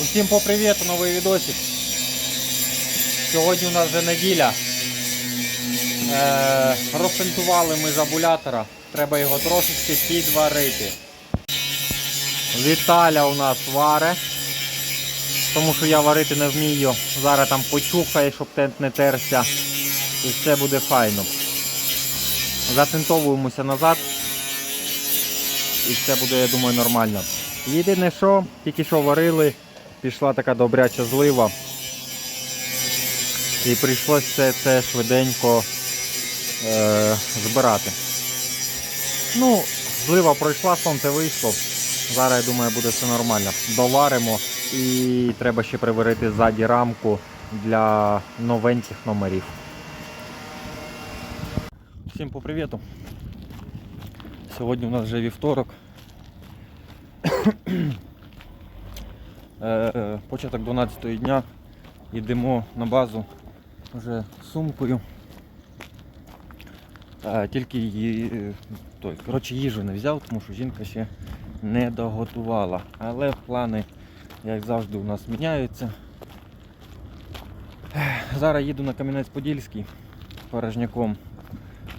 Усім по привіту, новий відосик. Сьогодні у нас вже неділя. Е, розпентували ми жабулятора. Треба його трошечки підварити. Віталя у нас варе. Тому що я варити не вмію. Зараз там почухає, щоб тент не терся. І все буде файно. Затентовуємося назад. І все буде, я думаю, нормально. Єдине що, тільки що варили, пішла така добряча злива. І прийшлося це, це швиденько е, збирати. Ну, злива пройшла, сонце вийшло. Зараз, я думаю, буде все нормально. Доваримо і треба ще приварити ззаді рамку для новеньких номерів. Всім по привіту. Сьогодні у нас вже вівторок. Е, е, Початок 12 дня. Йдемо на базу вже з сумкою. Е, Тільки її, той, коротше, їжу не взяв, тому що жінка ще не доготувала. Але плани, як завжди, у нас міняються. Зараз їду на Кам'янець-Подільський порожняком.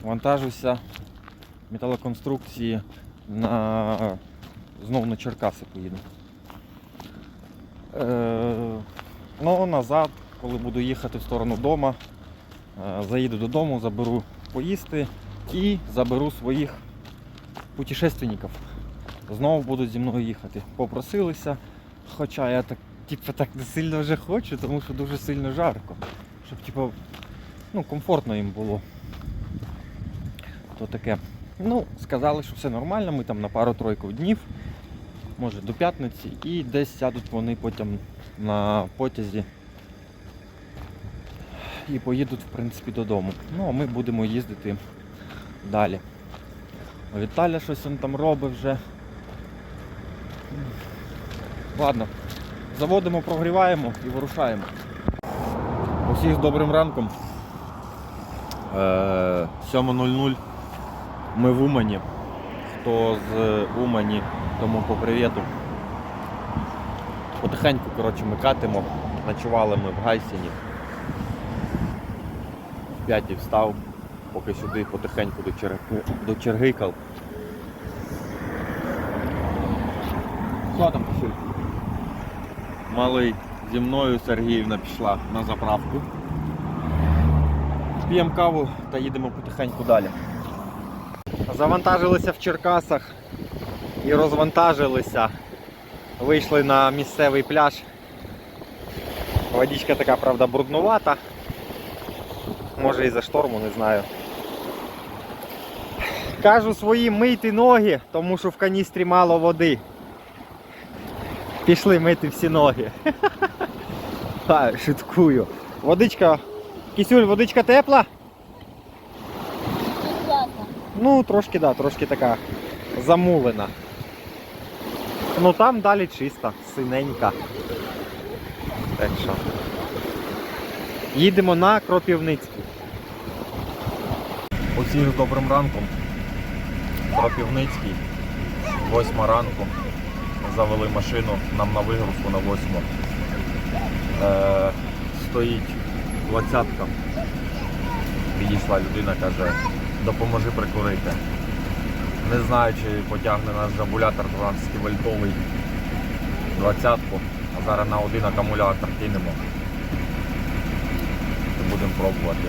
Вантажуся металоконструкції на знову на Черкаси поїду. Е, ну, назад, коли буду їхати в сторону дому, е, заїду додому, заберу поїсти і заберу своїх путешественників. Знову будуть зі мною їхати. Попросилися, хоча я так, типу, так не сильно вже хочу, тому що дуже сильно жарко. Щоб типу, ну, комфортно їм було. То таке. Ну, сказали, що все нормально, ми там на пару-тройку днів, може до п'ятниці, і десь сядуть вони потім на потязі і поїдуть, в принципі, додому. Ну, а ми будемо їздити далі. Віталя щось він там робить вже. Ладно, заводимо, прогріваємо і вирушаємо. Усіх з добрим ранком. Е, 7.00 ми в Умані. Хто з Умані, тому по привіту. Потихеньку коротше, ми катимо. Ночували ми в Гайсіні. В п'ятій встав, поки сюди потихеньку до, Черги... до Чергикал. Що там пішли? Малий зі мною Сергіївна пішла на заправку. П'ємо каву та їдемо потихеньку далі. Завантажилися в Черкасах і розвантажилися. Вийшли на місцевий пляж. Водичка така, правда, бруднувата. Може і за шторму, не знаю. Кажу своїм мийте ноги, тому що в каністрі мало води. Пішли мити всі ноги. Шуткую. Водичка. Кисюль, водичка тепла? Ну, трошки, да, трошки така замулена. Ну там далі чиста, синенька. Так що. Їдемо на Кропівницький. Усіх з добрим ранком. Кропівницький. Восьма ранку. Завели машину нам на вигрузку на восьму. Е, стоїть двадцятка. Підійшла людина, каже, допоможи прикурити. Не знаю, чи потягне наш жабулятор 12 вольтовий 20-ку, а зараз на один акумулятор кинемо. Будемо пробувати.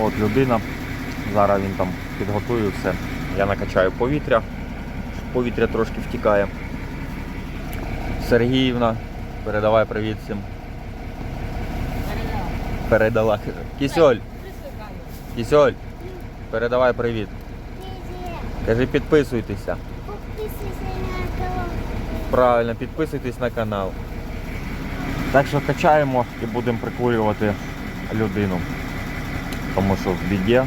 От людина. Зараз він там підготує все. Я накачаю повітря. Повітря трошки втікає. Сергіївна, передавай привіт всім. Передала. Кісьоль, Кісьоль, передавай привіт. Кажи підписуйтеся. Правильно, підписуйтесь на канал. Так що качаємо і будемо прикурювати людину. Тому що в біді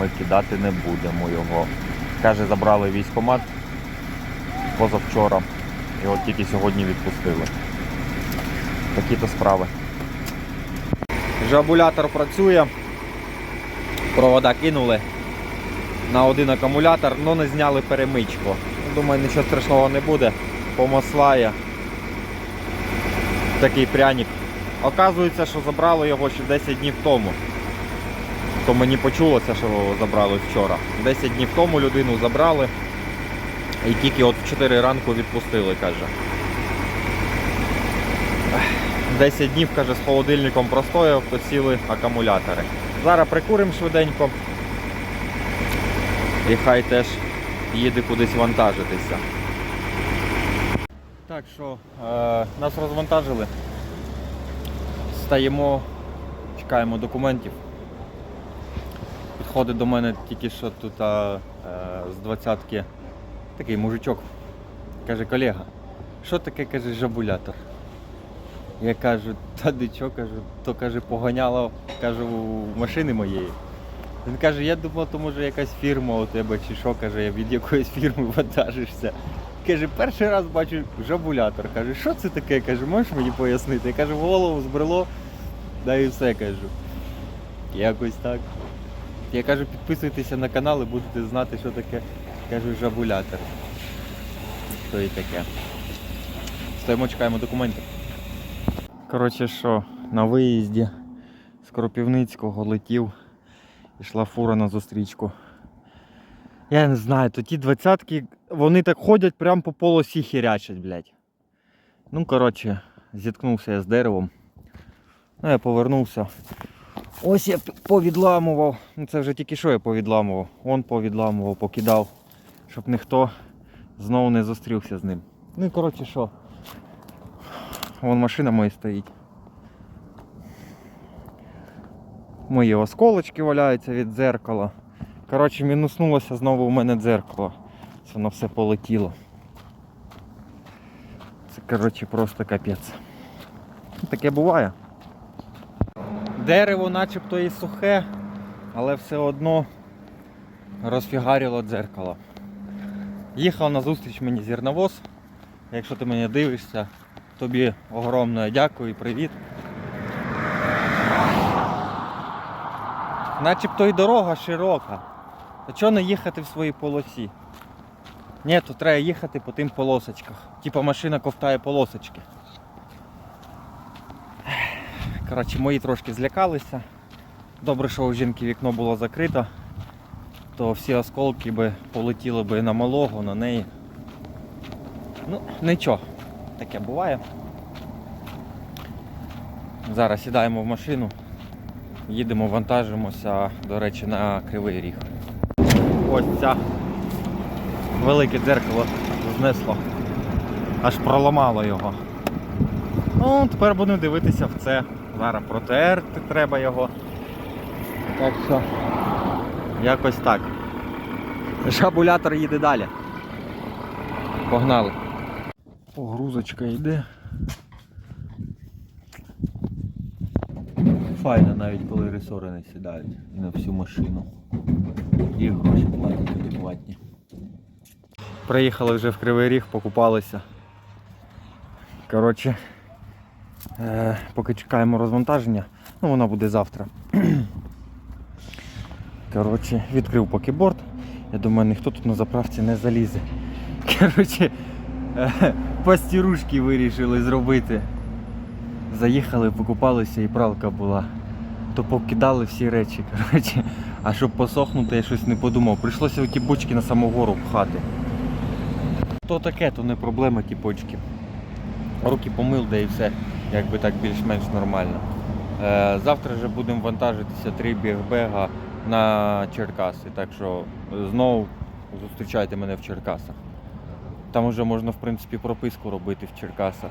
ми кидати не будемо його. Каже, забрали військкомат позавчора. І от тільки сьогодні відпустили. Такі-то справи. Жабулятор працює. Провода кинули на один акумулятор, але не зняли перемичку. Думаю, нічого страшного не буде. Помаслає. Такий пряник. Оказується, що забрали його ще 10 днів тому. То мені почулося, що забрали вчора. 10 днів тому людину забрали і тільки от в 4 ранку відпустили, каже. 10 днів, каже, з холодильником простояв, то сіли акумулятори. Зараз прикуримо швиденько. І хай теж їде кудись вантажитися. Так що, е, нас розвантажили. Стаємо, чекаємо документів. Підходить до мене тільки що тут е, з двадцятки такий мужичок. Каже, колега, що таке каже жабулятор? Я кажу, та нічого, кажу, то каже, поганяло кажу, машини моєї. Він каже, я думав, то може якась фірма у тебе чи що, каже, від якоїсь фірми вантажишся. Каже, перший раз бачу жабулятор. Каже, що це таке? Каже, можеш мені пояснити? Я кажу, голову збрело, да і все кажу. Якось так. Я кажу, підписуйтеся на канал і будете знати, що таке кажу, жабулятор. То і таке. Стоїмо, чекаємо документи. Коротше, що, на виїзді з Кропівницького летів, йшла фура на зустрічку. Я не знаю, то ті двадцятки, вони так ходять прямо по полосі хірячать, блядь. Ну, коротше, зіткнувся я з деревом. Ну, я повернувся. Ось я повідламував. Ну це вже тільки що я повідламував. Он повідламував, покидав, щоб ніхто знову не зустрівся з ним. Ну і коротше що. Вон машина моя стоїть. Мої осколочки валяються від дзеркала. Коротше, мінуснулося знову у мене дзеркало. Це воно все полетіло. Це коротше просто капець. Таке буває. Дерево начебто і сухе, але все одно розфігарило дзеркало. Їхав на зустріч мені зерновоз. Якщо ти мене дивишся, тобі огромне дякую і привіт. Начебто і дорога широка. А чого не їхати в своїй полосі? Ні, то треба їхати по тим полосочках. Типа машина ковтає полосочки. Коротше, мої трошки злякалися. Добре, що у жінки вікно було закрито, то всі осколки би полетіли би на малого, на неї. Ну, нічого, таке буває. Зараз сідаємо в машину, їдемо, вантажимося, до речі, на Кривий Ріг. Ось ця велике дзеркало знесло. Аж проламало його. Ну, тепер будемо дивитися в це. Зараз протерти треба його. Так що, якось так. Жабулятор їде далі. Погнали. Погрузочка йде. Файно навіть коли ресори не сідають і на всю машину. І гроші платять адекватні. Приїхали вже в Кривий Ріг, покупалися. Коротше, е, поки чекаємо розвантаження, ну воно буде завтра. Коротше, відкрив поки борт. Я думаю, ніхто тут на заправці не залізе. Коротше, пастірушки вирішили зробити. Заїхали, покупалися і пралка була. То покидали всі речі. Коротше. А щоб посохнути, я щось не подумав. Прийшлося ті бочки на саму гору пхати. То таке, то не проблема ті бочки. Руки помив, да і все, якби так більш-менш нормально. Е, завтра вже будемо вантажитися три бігбега на Черкаси. Так що знову зустрічайте мене в Черкасах. Там вже можна в принципі прописку робити в Черкасах.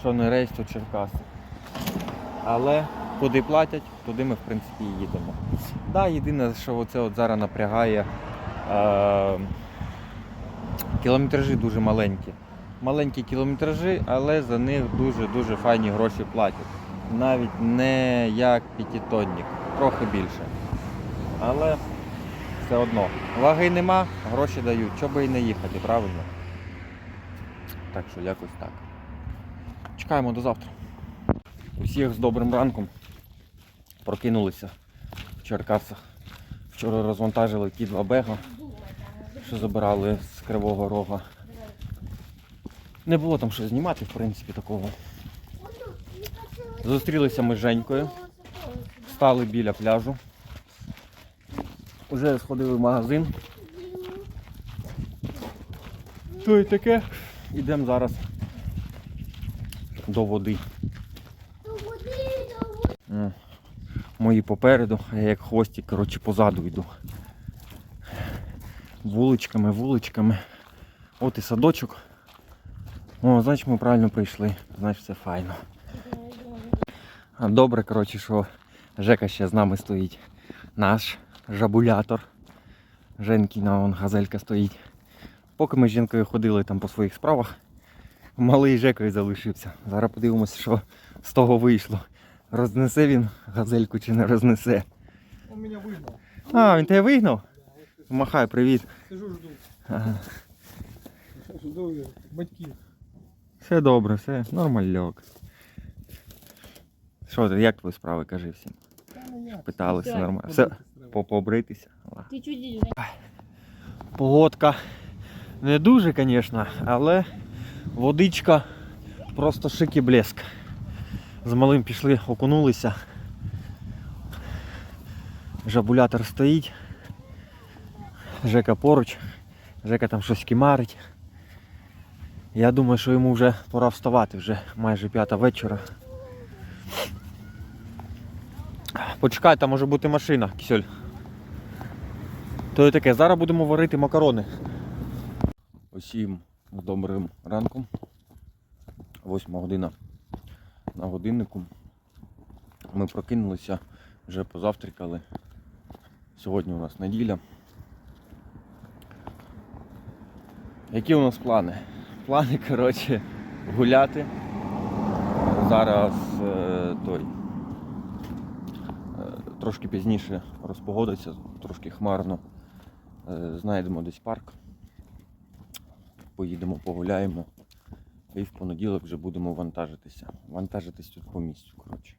Що не рейс, то Черкаси. Але куди платять, туди ми в принципі і їдемо. Да, єдине, що оце от зараз напрягає. Е, кілометражі дуже маленькі. Маленькі кілометражі, але за них дуже-дуже файні гроші платять. Навіть не як п'ятитонник, трохи більше. Але все одно. Ваги нема, гроші дають, щоб і не їхати, правильно? Так що якось так. Чекаємо до завтра. Усіх з добрим ранком. Прокинулися в Черкасах. Вчора розвантажили ті два бега, що забирали з Кривого Рога. Не було там що знімати, в принципі, такого. Зустрілися ми з Женькою, стали біля пляжу. Уже сходили в магазин. То й таке. Ідемо зараз до води. М, Мої попереду, а я як хвостик, коротше, позаду йду. Вуличками, вуличками. От і садочок. О, значить ми правильно прийшли. Значить все файно. А Добре, коротше, що Жека ще з нами стоїть. Наш жабулятор. Женкіна вон газелька стоїть. Поки ми з жінкою ходили там по своїх справах, малий Жекою залишився. Зараз подивимося, що з того вийшло. Рознесе він газельку чи не рознесе. Он меня выгнал. А, він тебе вигнав? Махай, привіт. Сижу, жду. Ага. Жду батьки. Все добре, все нормальок. Що ти, як твої справи, кажи всім? Питалися нормально. Все, по- побритися. Ти чуть Погодка не дуже, звісно, але водичка просто шик і блеск. З малим пішли, окунулися. Жабулятор стоїть. Жека поруч. Жека там щось кімарить. Я думаю, що йому вже пора вставати, вже майже п'ята вечора. Почекай, там може бути машина, кисюль. То і таке, зараз будемо варити макарони. Усім добрим ранком. Восьма година на годиннику. Ми прокинулися, вже позавтракали. Сьогодні у нас неділя. Які у нас плани? Плани, коротше, гуляти. Зараз е, той. Трошки пізніше розпогодиться, трошки хмарно. Е, Знайдемо десь парк. Поїдемо, погуляємо. І в понеділок вже будемо вантажитися. Вантажитись тут по місцю, коротше.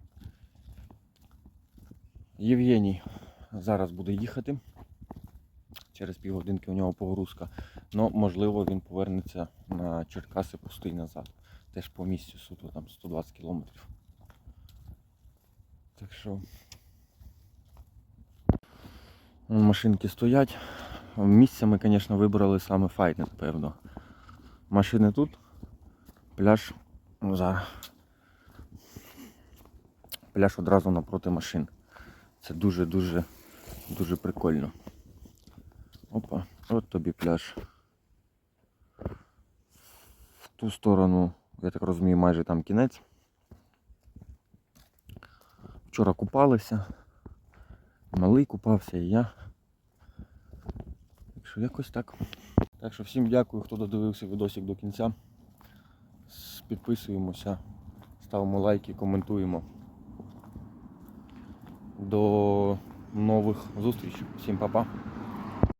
Євгеній зараз буде їхати. Через півгодинки у нього погрузка. Ну, можливо, він повернеться на Черкаси пустий назад. Теж по місцю суто там 120 кілометрів. Так що. Машинки стоять. Місце ми, звісно, вибрали саме файне, напевно. Машини тут, пляж ну, зараз. Пляж одразу напроти машин. Це дуже-дуже дуже прикольно. Опа, от тобі пляж. В ту сторону, я так розумію, майже там кінець. Вчора купалися. Малий купався і я. Так що якось так. Так що всім дякую, хто додивився відосик до кінця. Підписуємося, ставимо лайки, коментуємо. До нових зустрічей. Всім па-па.